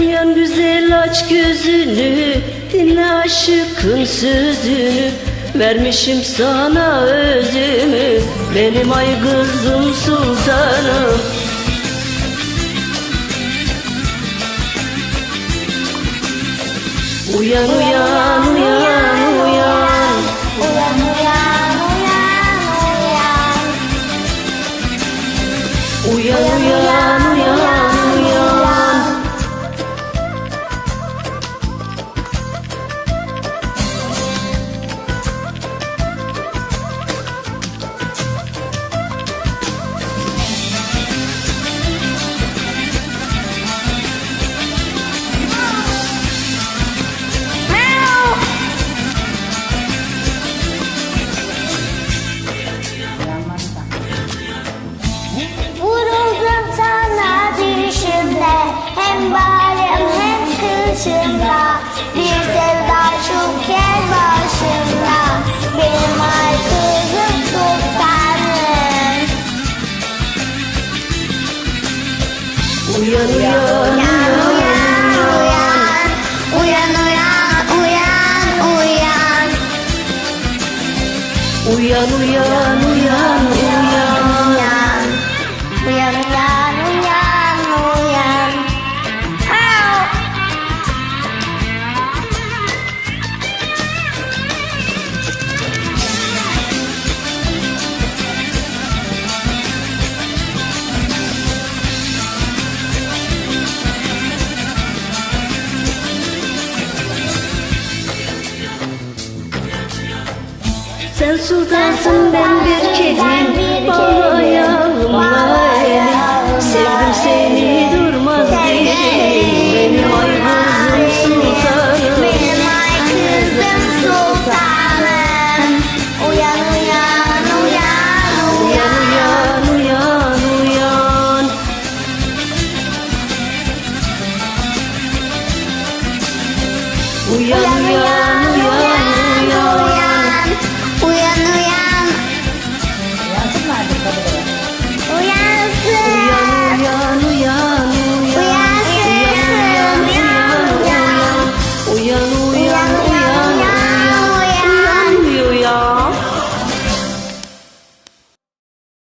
Uyan güzel aç gözünü Dinle aşıkın sözünü. Vermişim sana özümü Benim ay kızım sultanım. Uyan uyan uyan. Uyan Uyan uyan uyan. Uyan Uyan uyan hem kışımda Bir sevda şu kez başımda Benim ay kızım sultanım uyan Uyan. Uyan uyan uyan Uyan uyan. Uyan uyan Uyan Sen sultansın ben bir kedim. Bağla ayağımla elim Sevdim seni durmaz dilim. Benim ay kızım sultanım. Benim ay kızım sultanım Uyan uyan uyan. Uyan Uyan uyan uyan. Uyan uyan